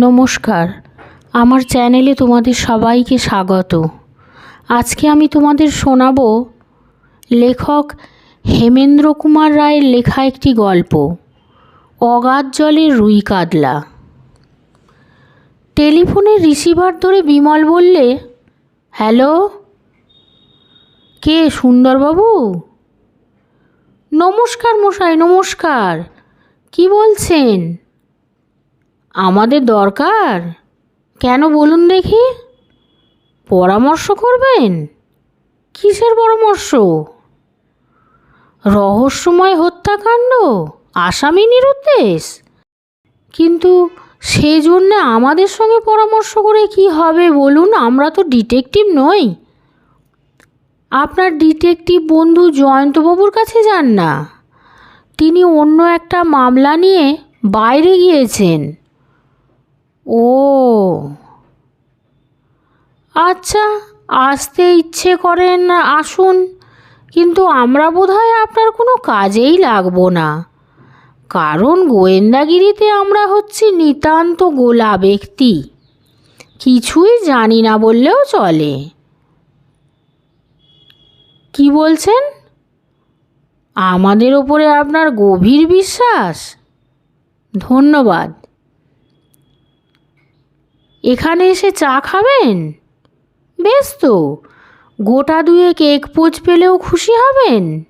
নমস্কার। আমার চ্যানেলে তোমাদের সবাইকে স্বাগত। আজকে আমি তোমাদের শোনাবো লেখক হেমেন্দ্র কুমার রায়ের লেখা একটি গল্প, অগাধ জলের রুই কাতলা। টেলিফোনের রিসিভার ধরে বিমল বললে, হ্যালো, কে সুন্দরবাবু? নমস্কার মশাই, নমস্কার, কি বলছেন? আমাদের দরকার? কেন বলুন দেখি। পরামর্শ করবেন? কিসের পরামর্শ? রহস্যময় হত্যাকাণ্ড? আসামি নিরুদ্দেশ? কিন্তু সেজন্য আমাদের সঙ্গে পরামর্শ করে কি হবে বলুন, আমরা তো ডিটেকটিভ নই। আপনার ডিটেকটিভ বন্ধু জয়ন্তবাবুর কাছে যান না। তিনি অন্য একটা মামলা নিয়ে বাইরে গিয়েছেন। ও। আচ্ছা আসতে ইচ্ছে করেন আসুন। কিন্তু আমরা বোধহয় আপনার কোনো কাজেই লাগবো না। কারণ গোয়েন্দাগিরিতে আমরা হচ্ছি নিতান্ত গোলা ব্যক্তি। কিছুই জানি না বললেও চলে। কি বলছেন? আমাদের ওপরে আপনার গভীর বিশ্বাস? ধন্যবাদ। এখানে এসে চা খাবেন? বেশ তো। গোটা দুয়ে কেক পোচ পেলেও খুশি হবেন?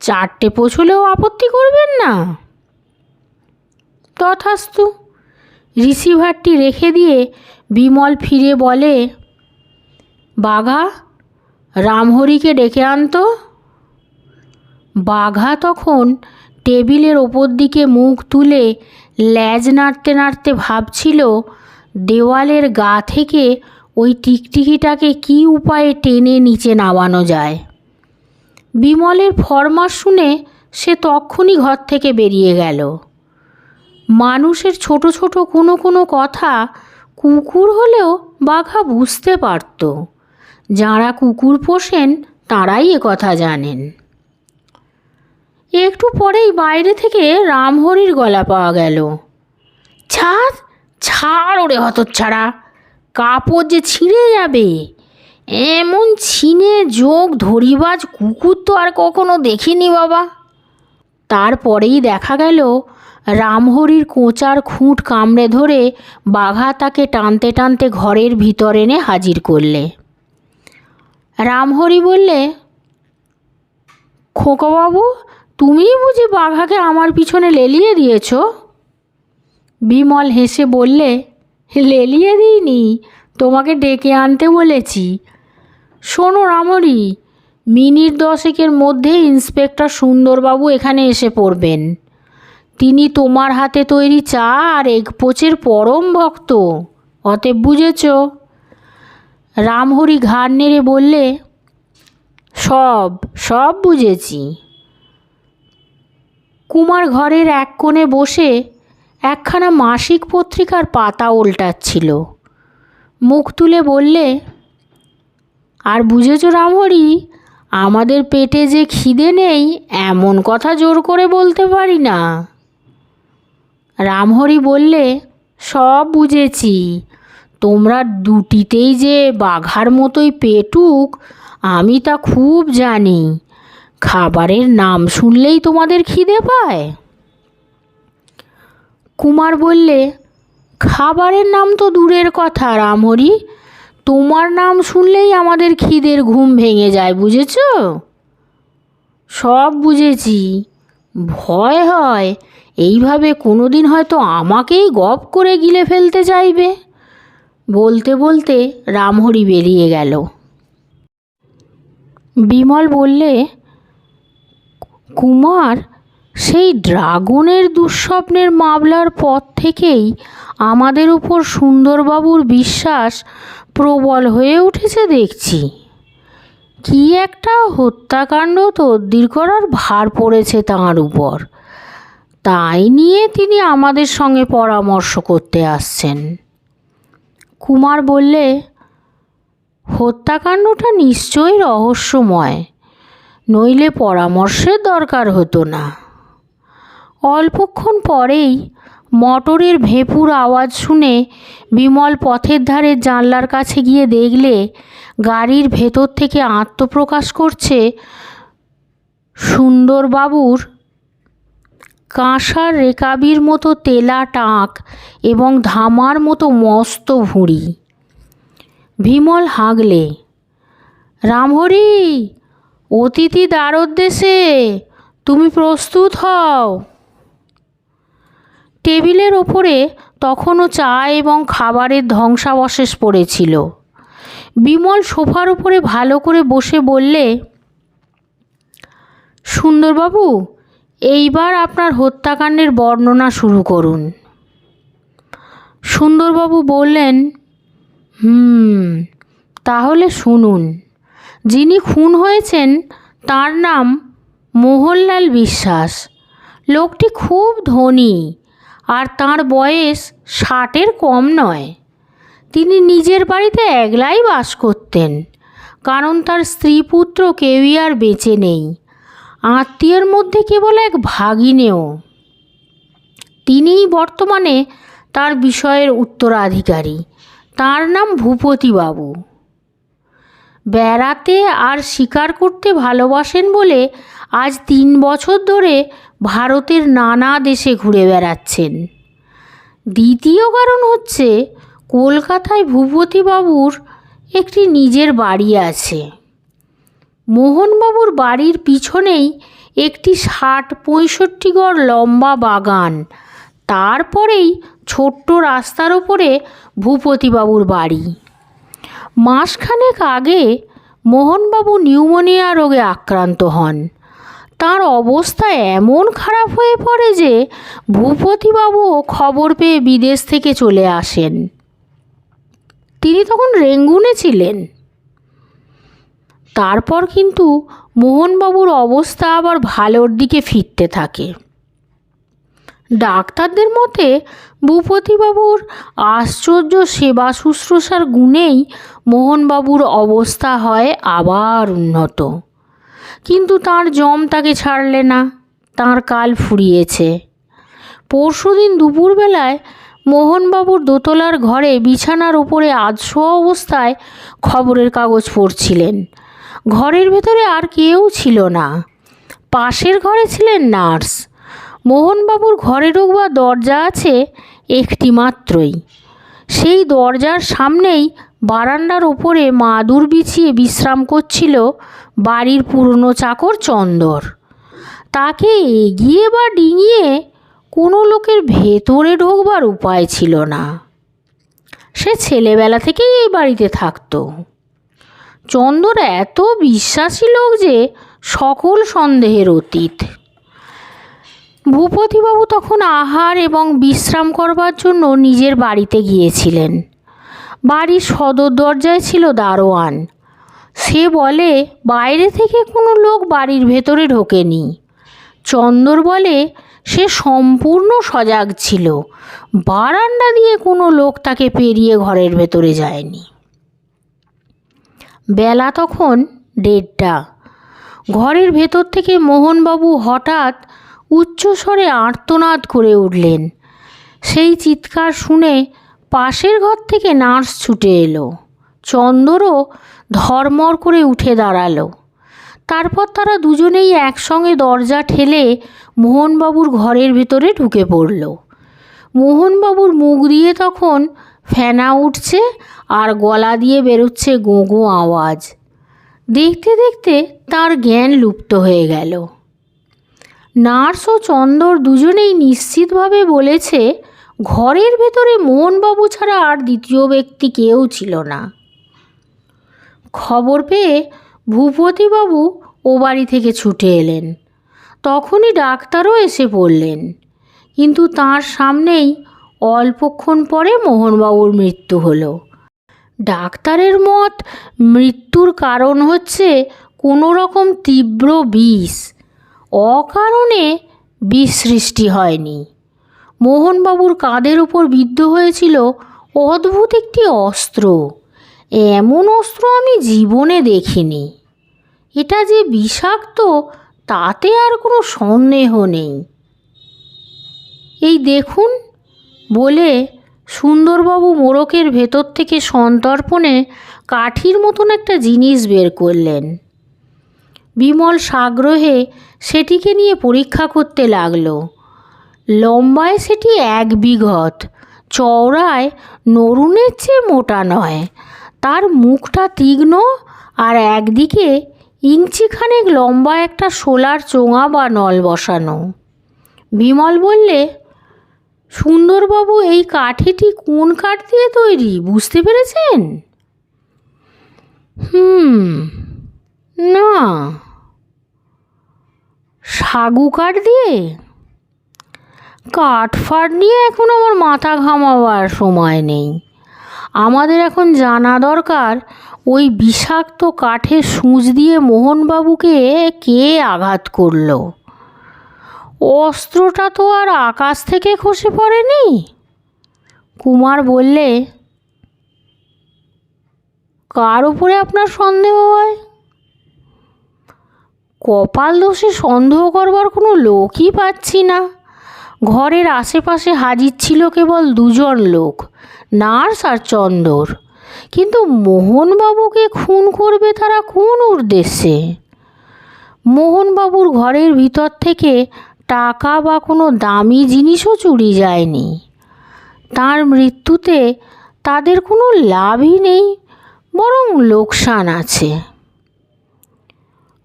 চারটে পোচ হলেও আপত্তি করবেন না? তথাস্তু। রিসিভারটি রেখে দিয়ে বিমল ফিরে বলে, বাঘা, রামহরিকে ডেকে আনতো বাঘা তখন টেবিলের ওপর দিকে মুখ তুলে ল্যাজ নাড়তে নাড়তে ভাবছিল, দেওয়ালের গা থেকে ওই টিকটিকিটাকে কী উপায়ে টেনে নিচে নামানো যায়। বিমলের ফরমাস শুনে সে তক্ষুনি ঘর থেকে বেরিয়ে গেল। মানুষের ছোট ছোট কোনো কোনো কথা কুকুর হলেও বাঘা বুঝতে পারত। যাঁরা কুকুর পোষেন, তারাই কথা জানেন। একটু পরেই বাইরে থেকে রামহরির গলা পাওয়া গেল। ছাড় ছাড় ওরে হতচ্ছাড়া। কাপড় যে ছিঁড়ে যাবে। এমন ছিনে যোগ ধরিবাজ কুকুর তো আর কখনো দেখিনি বাবা। তারপরেই দেখা গেল, রামহরির কোঁচার খুঁট কামড়ে ধরে বাঘা তাকে টানতে টানতে ঘরের ভিতর এনে হাজির করলে। রামহরি বললে, খোকাবাবু তুমিই বুঝি বাঘাকে আমার পিছনে লেলিয়ে দিয়েছ? বিমল হেসে বললে, লেলিয়ে দিইনি, তোমাকে ডেকে আনতে বলেছি। শোনো রামরি মিনিট দশেকের মধ্যে ইন্সপেক্টর সুন্দরবাবু এখানে এসে পড়বেন। তিনি তোমার হাতে তৈরি চা আর এগ পোচের পরম ভক্ত, অতএব বুঝেছ? রামহরি ঘাড় নেড়ে বললে, সব সব বুঝেছি। কুমার ঘরের এক কোণে বসে একখানা মাসিক পত্রিকার পাতা উল্টাচ্ছিল। মুখ তুলে বললে, আর বুঝেছ রামহরি, আমাদের পেটে যে খিদে নেই, এমন কথা জোর করে বলতে পারি না। রামহরি বললে, সব বুঝেছি। তোমরা দুটিতেই যে বাঘার মতোই পেটুক, আমি তা খুব জানি। খাবারের নাম শুনলেই তোমাদের খিদে পায়। কুমার বললে, খাবারের নাম তো দূরের কথা, রামহরি। তোমার নাম শুনলেই আমাদের খিদের ঘুম ভেঙে যায়, বুঝেছ? সব বুঝেছি। ভয় হয়। এইভাবে কোনো দিন হয়তো আমাকেই গপ করে গিলে ফেলতে চাইবে। বলতে বলতে রামহরি বেরিয়ে গেল। বিমল বললে কুমার সেই ড্রাগনের দুঃস্বপ্নের মামলার পর থেকেই আমাদের উপর সুন্দরবাবুর বিশ্বাস প্রবল হয়ে উঠেছে দেখছি। কি একটা হত্যাকাণ্ড তদ্বির করার ভার পড়েছে তাঁর উপর। তাই নিয়ে তিনি আমাদের সঙ্গে পরামর্শ করতে আসছেন। কুমার বললে, হত্যাকাণ্ডটা নিশ্চয়ই রহস্যময়। নইলে পরামর্শের দরকার হতো না। অল্পক্ষণ পরেই মোটরের ভেঁপুর আওয়াজ শুনে বিমল পথের ধারে জানলার কাছে গিয়ে দেখলে গাড়ির ভেতর থেকে আত্মপ্রকাশ করছে সুন্দরবাবুর কাঁসার রেকাবির মতো তেলা টাক এবং ধামার মতো মস্ত ভুঁড়ি। বিমল হাগলে, রামহরি অতিথি দ্বারোদ্দেশে তুমি প্রস্তুত হও। টেবিলের ওপরে তখনও চা এবং খাবারের ধ্বংসাবশেষ পড়েছিল। বিমল সোফার উপরে ভালো করে বসে বললে, সুন্দরবাবু, এইবার আপনার হত্যাকাণ্ডের বর্ণনা শুরু করুন। সুন্দরবাবু বললেন, হুম, তাহলে শুনুন। যিনি খুন হয়েছেন, তার নাম মোহনলাল বিশ্বাস। লোকটি খুব ধনী আর তার বয়স ষাটের কম নয়। তিনি নিজের বাড়িতে একলাই বাস করতেন, কারণ তার স্ত্রী পুত্র কেউই আর বেঁচে নেই। আত্মীয়ের মধ্যে কেবল এক ভাগিনেও। তিনিই বর্তমানে তার বিষয়ের উত্তরাধিকারী। তার নাম ভূপতিবাবু। বেড়াতে আর শিকার করতে ভালোবাসেন বলে আজ তিন বছর ধরে ভারতের নানা দেশে ঘুরে বেড়াচ্ছেন। দ্বিতীয় কারণ হচ্ছে কলকাতায় ভূপতিবাবুর একটি নিজের বাড়ি আছে। মোহনবাবুর বাড়ির পিছনেই একটি ষাট পঁয়ষট্টি গড় লম্বা বাগান। তারপরেই ছোট্ট রাস্তার ওপরে ভূপতিবাবুর বাড়ি। মাসখানেক আগে মোহনবাবু নিউমোনিয়া রোগে আক্রান্ত হন। তার অবস্থা এমন খারাপ হয়ে পড়ে যে ভূপতিবাবুও খবর পেয়ে বিদেশ থেকে চলে আসেন। তিনি তখন রেঙ্গুনে ছিলেন। তারপর কিন্তু মোহনবাবুর অবস্থা আবার ভালোর দিকে ফিরতে থাকে। ডাক্তারদের মতে, ভূপতিবাবুর আশ্চর্য সেবা শুশ্রূষার গুণেই মোহনবাবুর অবস্থা হয় আবার উন্নত। কিন্তু তার জম তাকে ছাড়লে না, তার কাল ফুরিয়েছে। পরশুদিন দুপুরবেলায় মোহনবাবুর দোতলার ঘরে বিছানার ওপরে আধশোয়া অবস্থায় খবরের কাগজ পড়ছিলেন। ঘরের ভেতরে আর কেউ ছিল না। পাশের ঘরে ছিলেন নার্স। মোহনবাবুর ঘরে ঢোকবার দরজা আছে একটি মাত্রই সেই দরজার সামনেই বারান্দার ওপরে মাদুর বিছিয়ে বিশ্রাম করছিল বাড়ির পুরনো চাকর চন্দর। তাকে এগিয়ে বা ডিঙিয়ে কোনো লোকের ভেতরে ঢোকবার উপায় ছিল না। সে ছেলেবেলা থেকেই এই বাড়িতে থাকতো। চন্দর এত বিশ্বাসী লোক যে সকল সন্দেহের অতীত। ভূপতিবাবু তখন আহার এবং বিশ্রাম করবার জন্য নিজের বাড়িতে গিয়েছিলেন। বাড়ির সদর দরজায় ছিল দারোয়ান। সে বলে, বাইরে থেকে কোনো লোক বাড়ির ভেতরে ঢোকেনি। চন্দর বলে, সে সম্পূর্ণ সজাগ ছিল। বারান্দা দিয়ে কোনো লোক তাকে পেরিয়ে ঘরের ভেতরে যায়নি। বেলা তখন দেড়টা। ঘরের ভেতর থেকে মোহনবাবু হঠাৎ উচ্চস্বরে আর্তনাদ করে উঠলেন। সেই চিৎকার শুনে পাশের ঘর থেকে নার্স ছুটে এলো। চন্দরও ধর্মর করে উঠে দাঁড়াল। তারপর তারা দুজনেই একসঙ্গে দরজা ঠেলে মোহনবাবুর ঘরের ভেতরে ঢুকে পড়ল। মোহনবাবুর মুখ দিয়ে তখন ফেনা উঠছে আর গলা দিয়ে বেরোচ্ছে গোঁ গোঁ আওয়াজ। দেখতে দেখতে তার জ্ঞান লুপ্ত হয়ে গেল। নার্স ও চন্দর দুজনেই নিশ্চিতভাবে বলেছে, ঘরের ভেতরে মোহনবাবু ছাড়া আর দ্বিতীয় ব্যক্তি কেউ ছিল না। খবর পেয়ে ভূপতিবাবু ও বাড়ি থেকে ছুটে এলেন। তখনই ডাক্তারও এসে পড়লেন। কিন্তু তার সামনেই অল্পক্ষণ পরে মোহনবাবুর মৃত্যু হলো। ডাক্তারের মত মৃত্যুর কারণ হচ্ছে কোনো রকম তীব্র বিষ। অকারণে বিষ সৃষ্টি হয়নি। মোহনবাবুর কাঁধের উপর বিদ্ধ হয়েছিল অদ্ভুত একটি অস্ত্র। এমন অস্ত্র আমি জীবনে দেখিনি। এটা যে বিষাক্ত, তাতে আর কোনো সন্দেহ নেই। এই দেখুন, বলে সুন্দরবাবু মোড়কের ভেতর থেকে সন্তর্পণে কাঠির মতন একটা জিনিস বের করলেন। বিমল সাগ্রহে সেটিকে নিয়ে পরীক্ষা করতে লাগল। লম্বায় সেটি এক বিঘত, চওড়ায় নরুনের চেয়ে মোটা নয়। তার মুখটা তীক্ষ্ণ আর একদিকে ইঞ্চিখানেক লম্বা একটা সোলার চোঙা বা নল বসানো। বিমল বললে, সুন্দরবাবু, এই কাঠিটি কোন কাঠ দিয়ে তৈরি? বুঝতে পেরেছেন? হুম, না। সাগু কাঠ দিয়ে? কাঠ ফাট নিয়ে এখন আমার মাথা ঘামাবার সময় নেই। আমাদের এখন জানা দরকার, ওই বিষাক্ত কাঠের সূঁচ দিয়ে মোহনবাবুকে কে আঘাত করল? অস্ত্রটা তো আর আকাশ থেকে খসে পড়েনি? কুমার বললে, কার উপরে আপনার সন্দেহ হয়? কপাল দোষে সন্দেহ করবার কোনো লোকই পাচ্ছি না। ঘরের আশেপাশে হাজির ছিল কেবল দুজন লোক, নার্স আর চন্দর। কিন্তু মোহনবাবুকে খুন করবে তারা কোন উদ্দেশ্যে? মোহনবাবুর ঘরের ভিতর থেকে টাকা বা কোনো দামি জিনিসও চুরি যায়নি। তার মৃত্যুতে তাদের কোনো লাভই নেই, বরং লোকসান আছে।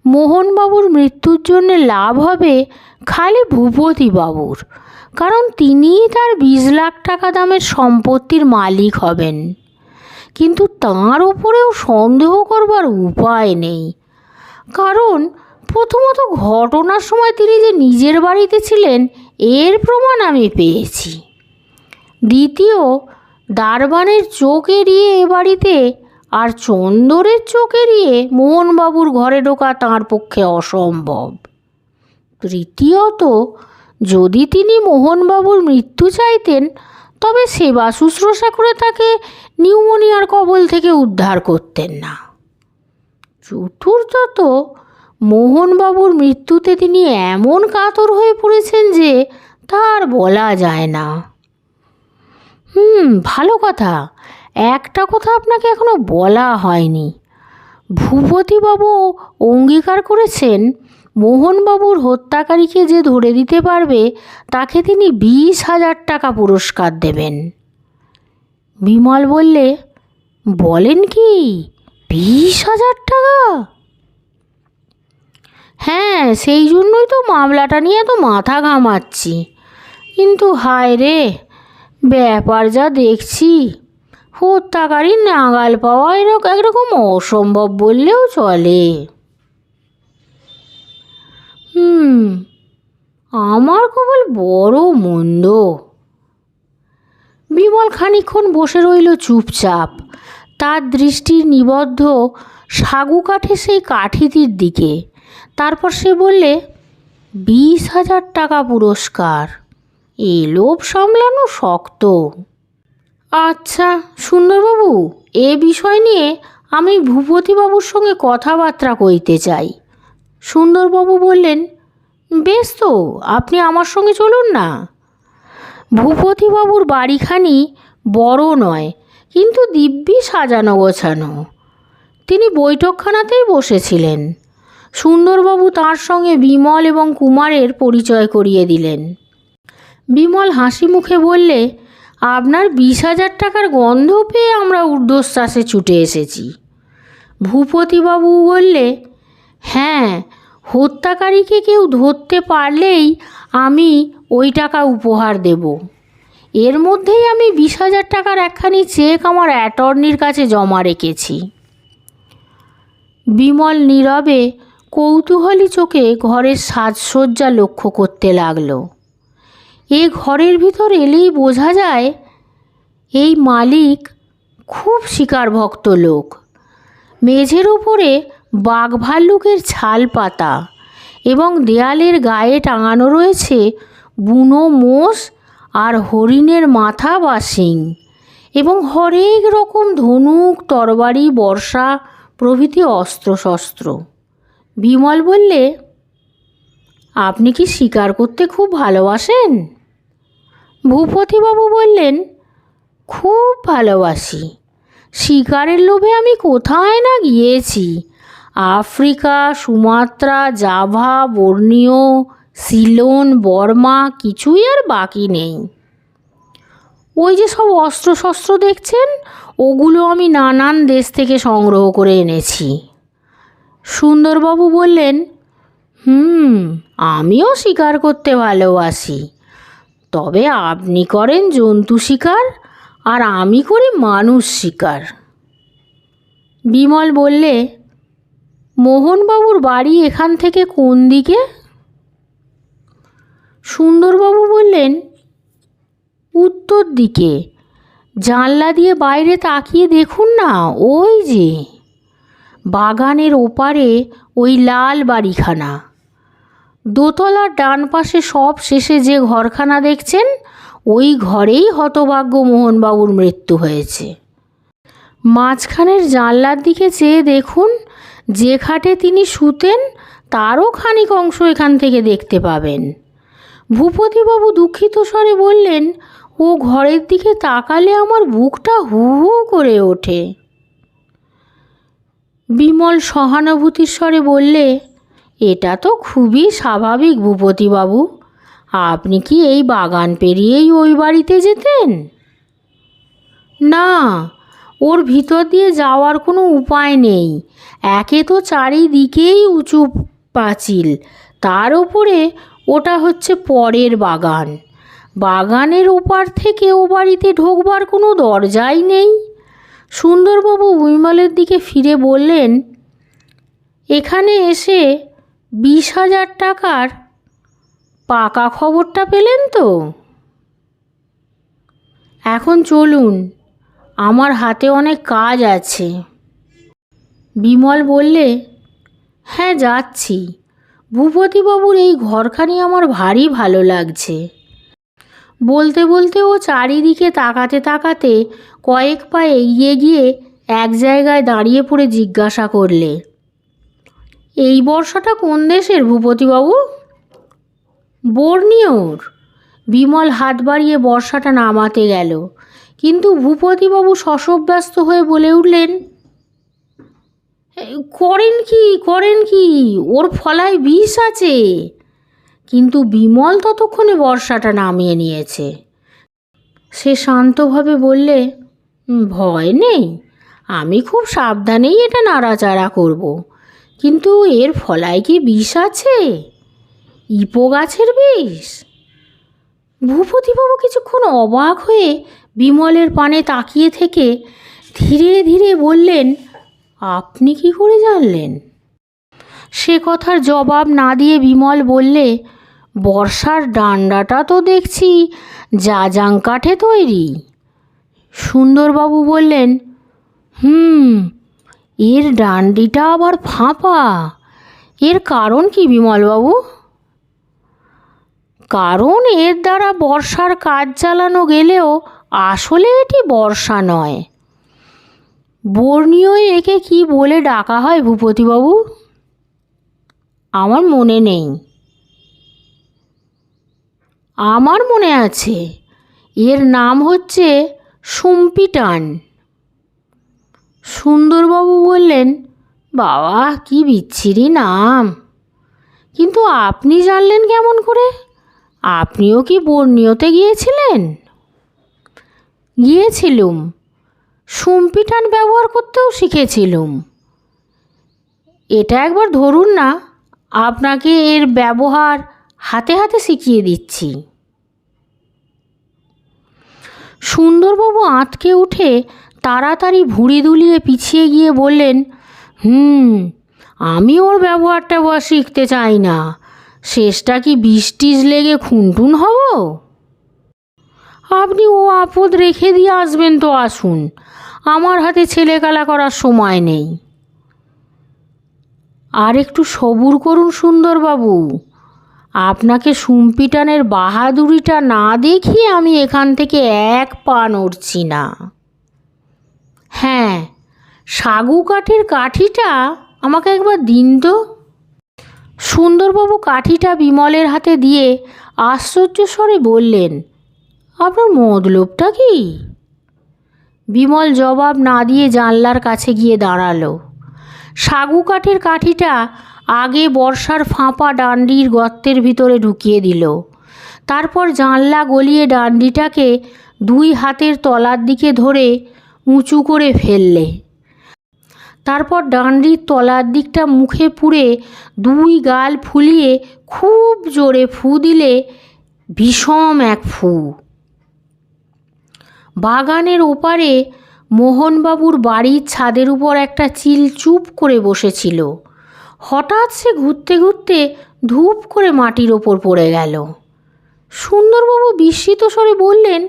মোহনবাবুর মৃত্যুর জন্য লাভ হবে খালি ভূপতিবাবুর, কারণ তিনিই তার বিশ লাখ টাকা দামের সম্পত্তির মালিক হবেন। কিন্তু তাঁর ওপরেও সন্দেহ করবার উপায় নেই। কারণ প্রথমত ঘটনার সময় তিনি যে নিজের বাড়িতে ছিলেন, এর প্রমাণ আমি পেয়েছি। দ্বিতীয়, দারবানের চোখ এড়িয়ে এ বাড়িতে আর চন্দরের চোখ এড়িয়ে মোহনবাবুর ঘরে ঢোকা তাঁর পক্ষে অসম্ভব। তৃতীয়ত, যদি তিনি মোহনবাবুর মৃত্যু চাইতেন, তবে সেবা শুশ্রূষা করে তাকে নিউমোনিয়ার কবল থেকে উদ্ধার করতেন না। চতুর্থত, মোহনবাবুর মৃত্যুতে তিনি এমন কাতর হয়ে পড়েছেন যে তার বলা যায় না। হুম, ভালো কথা। একটা কথা আপনাকে এখনও বলা হয়নি। ভূপতিবাবু অঙ্গীকার করেছেন, মোহনবাবুর হত্যাকারীকে যে ধরে দিতে পারবে, তাকে তিনি বিশ হাজার টাকা পুরস্কার দেবেন। বিমল বললে, বলেন কি? বিশ হাজার টাকা? হ্যাঁ সেই জন্যই তো মামলাটা নিয়ে তো মাথা ঘামাচ্ছি। কিন্তু হায় রে, ব্যাপার যা দেখছি হত্যাকারী নাগাল পাওয়া এরকম একরকম অসম্ভব বললেও চলে। হুম, আমার কবল বড় মন্দ। বিমল খানিক্ষণ বসে রইল চুপচাপ। তার দৃষ্টি নিবদ্ধ সাগু কাঠে সেই কাঠিটির দিকে। তারপর সে বললে, বিশ হাজার টাকা পুরস্কার। এ লোভ সামলানো শক্ত। আচ্ছা সুন্দরবাবু, এ বিষয় নিয়ে আমি ভূপতিবাবুর সঙ্গে কথাবার্তা কইতে চাই। সুন্দরবাবু বললেন, বেশ তো, আপনি আমার সঙ্গে চলুন না। ভূপতিবাবুর বাড়িখানি বড় নয়, কিন্তু দিব্যি সাজানো গোছানো। তিনি বৈঠকখানাতেই বসেছিলেন। সুন্দরবাবু তার সঙ্গে বিমল এবং কুমারের পরিচয় করিয়ে দিলেন। বিমল হাসি মুখে বললে আপনার বিশ হাজার টাকার গন্ধ পেয়ে আমরা ঊর্ধ্বশ্বাসে ছুটে এসেছি। ভূপতিবাবু বললে হ্যাঁ হত্যাকারীকে কেউ ধরতে পারলেই আমি ওই টাকা উপহার দেব। এর মধ্যেই আমি বিশ হাজার টাকার একখানি চেক আমার অ্যাটর্নির কাছে জমা রেখেছি। বিমল নীরবে কৌতূহলী চোখে ঘরের সাজসজ্জা লক্ষ্য করতে লাগল। এ ঘরের ভিতর এলেই বোঝা যায় এই মালিক খুব শিকারভক্ত লোক। মেঝের উপরে বাঘ ভাল্লুকের ছাল পাতা এবং দেয়ালের গায়ে টাঙানো রয়েছে বুনো মোষ আর হরিণের মাথা বা শিং এবং হরেক রকম ধনুক, তরবারি, বর্ষা প্রভৃতি অস্ত্রশস্ত্র। বিমল বললে আপনি কি শিকার করতে খুব ভালোবাসেন? ভূপতিবাবু বললেন, খুব ভালোবাসি। শিকারের লোভে আমি কোথায় না গিয়েছি। Africa, Sumatra, Java Borneo Ceylon, Burma, কিছুই আর বাকি নেই। ওই যে সব অস্ত্র শস্ত্র দেখছেন, ওগুলো আমি নানান দেশ থেকে সংগ্রহ করে এনেছি। সুন্দরবাবু বললেন হুম, আমিও শিকার করতে ভালোবাসি। তবে আপনি করেন জন্তু শিকার, আর আমি করি মানুষ শিকার। বিমল বললে, মোহনবাবুর বাড়ি এখান থেকে কোন দিকে? সুন্দরবাবু বললেন, উত্তর দিকে। জানলা দিয়ে বাইরে তাকিয়ে দেখুন না, ওই যে। বাগানের ওপারে ওই লাল বাড়িখানা। দোতলার ডান পাশে সব শেষে যে ঘরখানা দেখছেন, ওই ঘরেই হতভাগ্য মোহনবাবুর মৃত্যু হয়েছে। মাঝখানের জানলার দিকে চেয়ে দেখুন, যে খাটে তিনি শুতেন, তারও খানিক অংশ এখান থেকে দেখতে পাবেন। ভূপতিবাবু দুঃখিত স্বরে বললেন, ও ঘরের দিকে তাকালে আমার বুকটা হু হু করে ওঠে। বিমল সহানুভূতির স্বরে বললে এটা তো খুবই স্বাভাবিক ভূপতিবাবু। আপনি কি এই বাগান পেরিয়েই ওই বাড়িতে যেতেন? না, ওর ভিতর দিয়ে যাওয়ার কোনো উপায় নেই। একে তো চারিদিকেই উঁচু পাঁচিল। তার উপরে ওটা হচ্ছে পরের বাগান। বাগানের ওপার থেকে ও বাড়িতে ঢোকবার কোনো দরজাই নেই। সুন্দরবাবু উইমলের দিকে ফিরে বললেন, এখানে এসে বিশ হাজার টাকার পাকা খবরটা পেলেন তো? এখন চলুন, আমার হাতে অনেক কাজ আছে। বিমল বললে হ্যাঁ যাচ্ছি। ভূপতিবাবুর এই ঘরখানি আমার ভারী ভালো লাগছে। বলতে বলতে ও চারিদিকে তাকাতে তাকাতে কয়েক পা এগিয়ে গিয়ে এক জায়গায় দাঁড়িয়ে পড়ে জিজ্ঞাসা করলে এই বর্ষাটা কোন দেশের, ভূপতিবাবু? বর্নিওর বিমল হাত বাড়িয়ে বর্ষাটা নামাতে গেল। কিন্তু ভূপতিবাবু শশব্যস্ত হয়ে বলে উঠলেন, করেন কি করেন কি? ওর ফলায় বিষ আছে। কিন্তু বিমল ততক্ষণে বর্ষাটা নামিয়ে নিয়েছে। সে শান্তভাবে বললে ভয় নেই। আমি খুব সাবধানেই এটা নাড়াচাড়া করব। কিন্তু এর ফলায় কি বিষ আছে? ইপো গাছের বিষ? ভূপতিবাবু কিছুক্ষণ অবাক হয়ে বিমলের পানে তাকিয়ে থেকে ধীরে ধীরে বললেন, আপনি কি করে জানলেন? সে কথার জবাব না দিয়ে বিমল বললে, বর্ষার ডান্ডাটা তো দেখছি জাজাং কাঠে তৈরি। সুন্দরবাবু বললেন, হুম এর ডান্ডিটা আবার ফাঁপা। এর কারণ কি বিমলবাবু? কারণ এর দ্বারা বর্ষার কাজ চালানো গেলেও আসলে এটি বর্ষা নয়। বর্ণীয় একে কি বলে ডাকা হয় ভূপতিবাবু? আমার মনে নেই। আমার মনে আছে। এর নাম হচ্ছে সুম্পিটান। সুন্দরবাবু বললেন, বাবা, কি বিচ্ছিরি নাম। কিন্তু আপনি জানলেন কেমন করে? আপনিও কি বর্ণীয়তে গিয়েছিলেন? গিয়েছিলুম। সুম্পিটান ব্যবহার করতেও শিখেছিলুম। এটা একবার ধরুন না, আপনাকে এর ব্যবহার হাতে হাতে শিখিয়ে দিচ্ছি। সুন্দরবাবু আঁতকে উঠে তাড়াতাড়ি ভুঁড়ি দুলিয়ে পিছিয়ে গিয়ে বললেন, হুম, আমি ওর ব্যবহারটা বা শিখতে চাই না। শেষটা কি বৃষ্টিজ লেগে খুনটুন হব? আপনি ও আপদ রেখে দিয়ে আসবেন তো আসুন। আমার হাতে ছেলেকালা করার সময় নেই। আর একটু সবুর করুন, সুন্দরবাবু। আপনাকে সুম্পিটানের বাহাদুরিটা না দেখিয়ে আমি এখান থেকে এক পা নড়ছি না। হ্যাঁ সাগু কাঠের কাঠিটা আমাকে একবার দিন তো। সুন্দরবাবু কাঠিটা বিমলের হাতে দিয়ে আশ্চর্য স্বরে বললেন, আপনার মতলবটা কি? বিমল জবাব না দিয়ে জানলার কাছে গিয়ে দাঁড়াল। সাগু কাঠের কাঠিটা আগে বর্ষার ফাঁপা ডান্ডির গর্তের ভিতরে ঢুকিয়ে দিল। তারপর জানলা গলিয়ে ডান্ডিটাকে দুই হাতের তলার দিকে ধরে উঁচু করে ফেললে। তারপর ডান্ডির তলার দিকটা মুখে পুড়ে দুই গাল ফুলিয়ে খুব জোরে ফু দিলে বিষম এক ফু। বাগানের ওপারে মোহনবাবুর বাড়ির ছাদের উপর একটা চিল চুপ করে বসেছিল। হঠাৎ সে ঘুরতে ঘুরতে ধূপ করে মাটির ওপর পড়ে গেল। সুন্দরবাবু বিস্মিত স্বরে বললেন,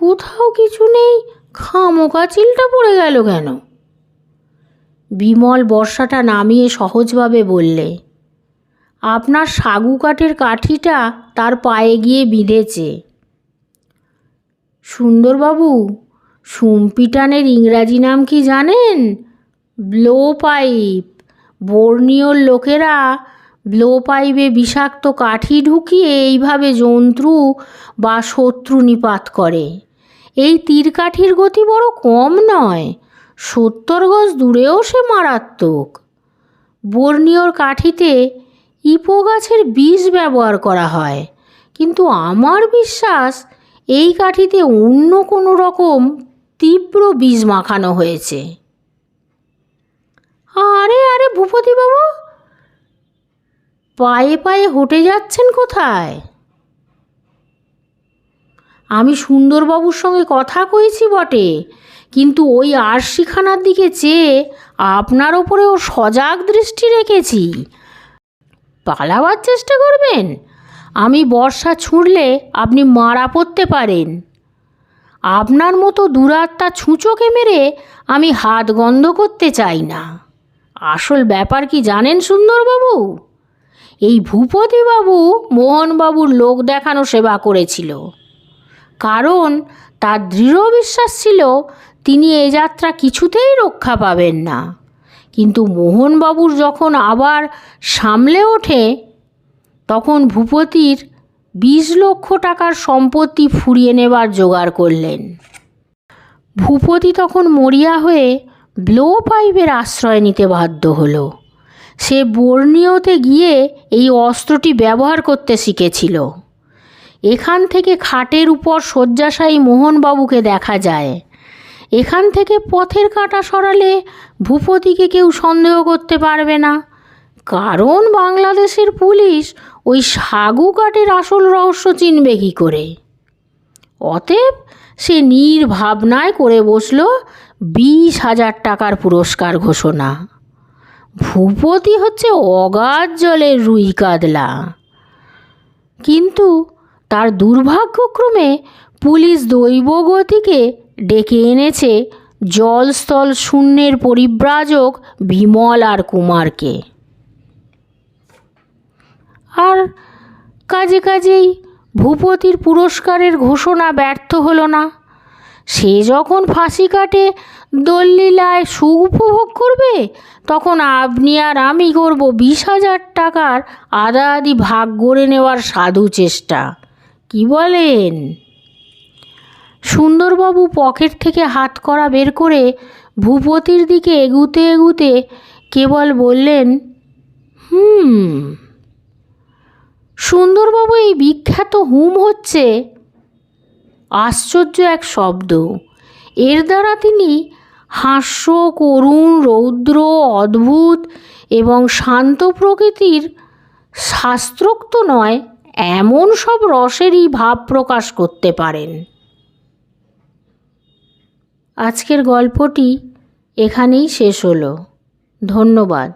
কোথাও কিছু নেই খামোকা চিলটা পড়ে গেল কেন? বিমল বর্ষাটা নামিয়ে সহজভাবে বললে, আপনার সাগু কাঠের কাঠিটা তার পায়ে গিয়ে বিঁধেছে। সুন্দরবাবু, সুম্পিটানের ইংরাজি নাম কি জানেন? ব্লো পাইপ বর্ণীয়র লোকেরা ব্লো পাইপে বিষাক্ত কাঠি ঢুকিয়ে এইভাবে জন্তু বা শত্রু নিপাত করে। এই তীরকাঠির গতি বড় কম নয়। সত্তর গজ দূরেও সে মারাত্মক। বর্ণীয়র কাঠিতে ইপো গাছের বীজ ব্যবহার করা হয়। কিন্তু আমার বিশ্বাস এই কাঠিতে অন্য কোনো রকম তীব্র বীজ মাখানো হয়েছে। আরে আরে ভূপতিবাবু, পায়ে পায়ে হটে যাচ্ছেন কোথায়? আমি সুন্দরবাবুর সঙ্গে কথা কয়েছি বটে, কিন্তু ওই আরশিখানার দিকে চেয়ে আপনার ওপরেও সজাগ দৃষ্টি রেখেছি। পালাবার চেষ্টা করবেন? আমি বর্ষা ছুঁড়লে আপনি মারা পড়তে পারেন। আপনার মতো দুরাত্মা ছুঁচোকে মেরে আমি হাত গন্ধ করতে চাই না। আসল ব্যাপার কি জানেন সুন্দরবাবু? এই ভূপতিবাবু মোহনবাবুর লোক দেখানো সেবা করেছিল। কারণ তার দৃঢ় বিশ্বাস ছিল, তিনি এ যাত্রা কিছুতেই রক্ষা পাবেন না। কিন্তু মোহনবাবুর যখন আবার সামলে ওঠে, তখন ভূপতির বিশ লক্ষ টাকার সম্পত্তি ফুরিয়ে নেবার জোগাড় করলেন। ভূপতি তখন মরিয়া হয়ে ব্লো পাইপের আশ্রয় নিতে বাধ্য হলো। সে বর্ণীয়তে গিয়ে এই অস্ত্রটি ব্যবহার করতে শিখেছিল। এখান থেকে খাটের উপর শয্যাশায়ী মোহনবাবুকে দেখা যায়। এখান থেকে পথের কাঁটা সরালে ভূপতিকে কেউ সন্দেহ করতে পারবে না। কারণ বাংলাদেশের পুলিশ ওই সাগু কাঠের আসল রহস্য চিনবে কী করে? অতএব সে নির্ভাবনায় করে বসল বিশ হাজার টাকার পুরস্কার ঘোষণা। ভূপতি হচ্ছে অগাধ জলের রুই কাদলা। কিন্তু তার দুর্ভাগ্যক্রমে পুলিশ দৈবগতিকে ডেকে এনেছে জলস্থল শূন্যের পরিব্রাজক বিমল আর কুমারকে। আর কাজে কাজেই ভূপতির পুরস্কারের ঘোষণা ব্যর্থ হলো না। সে যখন ফাঁসি কাটে, দল্লীলায় সুখ উপভোগ করবে, তখন আপনি আর আমি করব বিশ হাজার টাকার আদা আদি ভাগ করে নেওয়ার সাধু চেষ্টা। কি বলেন? সুন্দরবাবু পকেট থেকে হাত করা বের করে ভূপতির দিকে এগুতে এগুতে কেবল বললেন, হুম, সুন্দরবাবু এই বিখ্যাত হুম হচ্ছে আশ্চর্য এক শব্দ। এর দ্বারা তিনি হাস্য, করুণ, রৌদ্র, অদ্ভুত এবং শান্ত প্রকৃতির শাস্ত্রোক্ত নয় এমন সব রসেরই ভাব প্রকাশ করতে পারেন। আজকের গল্পটি এখানেই শেষ হলো। ধন্যবাদ।